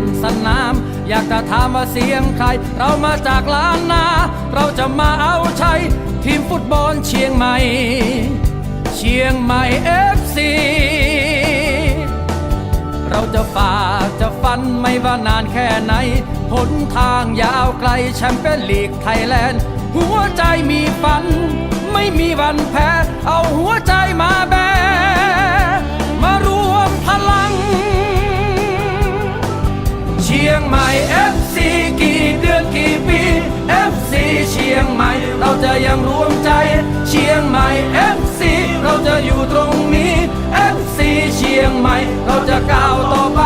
นั่นสนาม อยากจะถามว่าเสียงใคร เรามาจากล้านนา เราจะมาเอาชัยทีมฟุตบอลเชียงใหม่ เชียงใหม่เอฟซีเราจะฝ่าจะฟันไม่ว่านานแค่ไหนหนทางยาวไกลแชมเปี้ยนลีกไทยแลนด์ หัวใจมีฝัน ไม่มีวันแพ้ เอาหัวใจมาแบ มารวมพลัง ชียงใหม่ FC กี่เดือนกี่ปี FC เชียงใหม่ เราจะยังรวมใจ เชียงใหม่ FC เราจะอยู่ตรงนี้ FC เชียงใหม่ เราจะก้าวต่อไป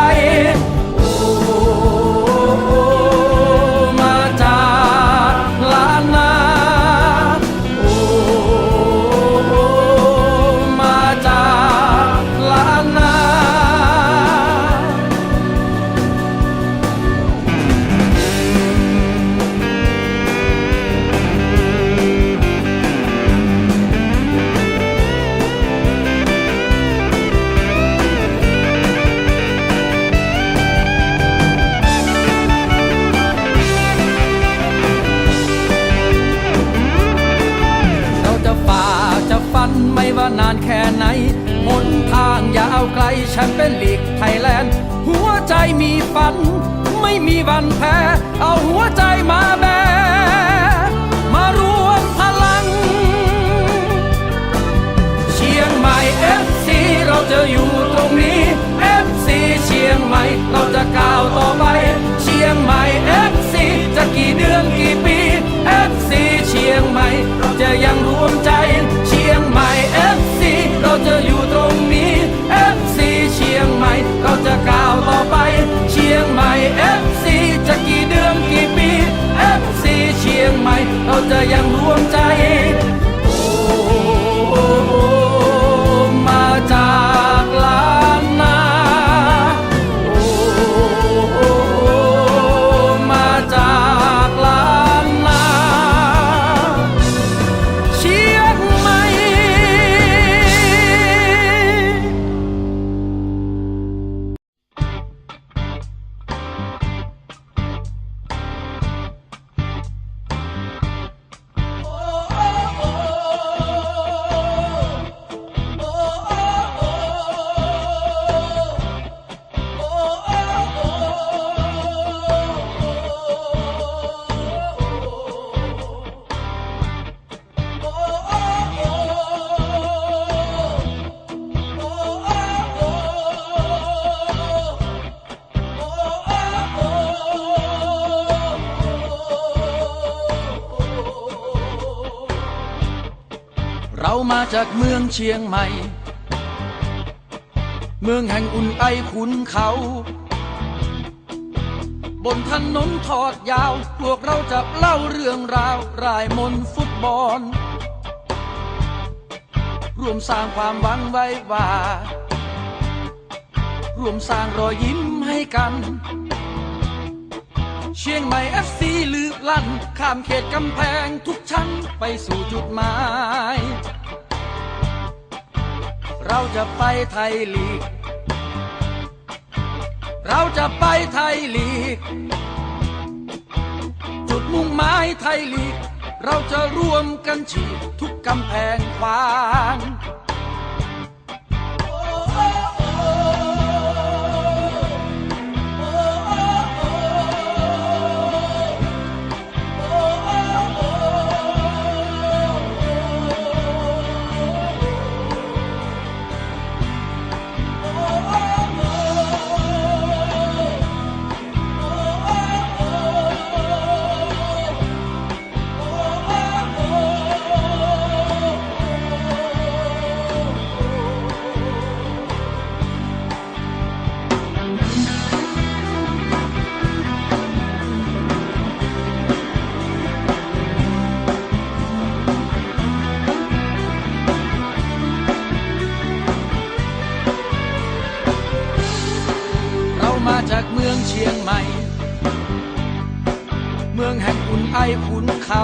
านานแค่ไหนหนทางยาวไกลแชมเปี้ยนลีกไทยแลนด์ หัวใจมีฝัน ไม่มีวันแพ้ เรามาจากเมืองเชียงใหม่ เมืองแห่งอุ่นไอขุนเขา บนถนนทอดยาว พวกเราจะเล่าเรื่องราว รายมนฟุตบอลร่วมสร้างความหวังไว้ว่าร่วมสร้างรอยยิ้มให้กัน เชียงใหม่เอฟซีลือลั่น ข้ามเขตกำแพงทุกชั้นไปสู่จุดหมาย เราจะไปไทยลีก เราจะไปไทยลีก จุดมุ่งหมายไทยลีก เราจะร่วมกันฉีดทุกกำแพงขวาง ขุนเขา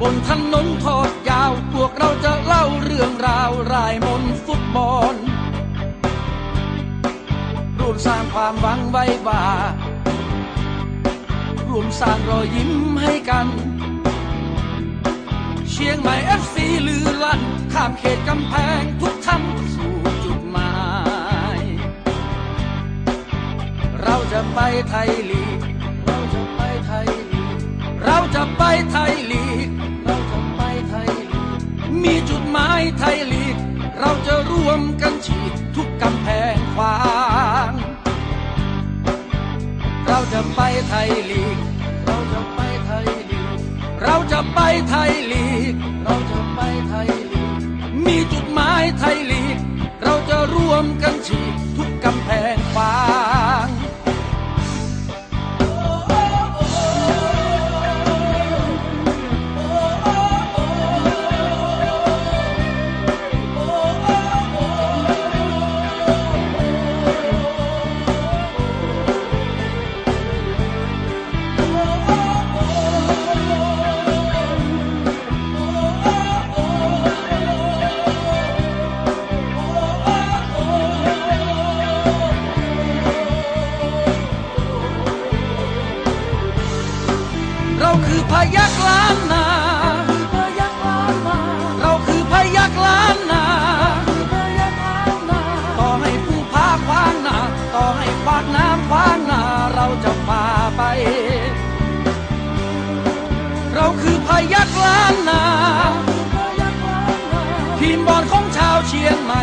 บนถนนทอดยาว พวกเราจะเล่าเรื่องราวรายมนฟุตบอลร่วมสร้างความหวังไว้ว่ารวมสร้างรอยยิ้มให้กัน เชียงใหม่เอฟซีลือลั่น ข้ามเขตกำแพงทุกท่านสู่จุดหมาย เราจะไปไทยลีก จะไปไทยลีก เราจะไปไทยลีก มีจุดหมายไทยลีก เราจะร่วมกันฉีดทุกกำแพงขวาง เราจะไปไทยลีก เราจะไปไทยลีก เราจะไปไทยลีก ทีมบอลของชาวเชียงใหม่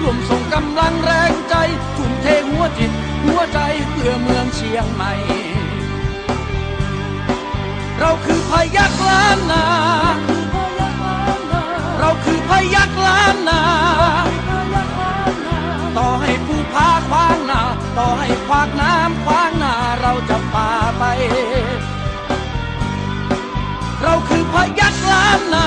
รวมส่งกำลังแรงใจทุ่มเทหัวจิตหัวใจเพื่อเมืองเชียงใหม่ เราคือพยักล้านนา เราคือพยักล้านนา ต่อให้ผู้พาขวางนา ต่อให้ขวากน้ำขวางนาเราจะฝ่าไป เราคือพยักล้านนา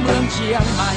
เมืองเชียงใหม่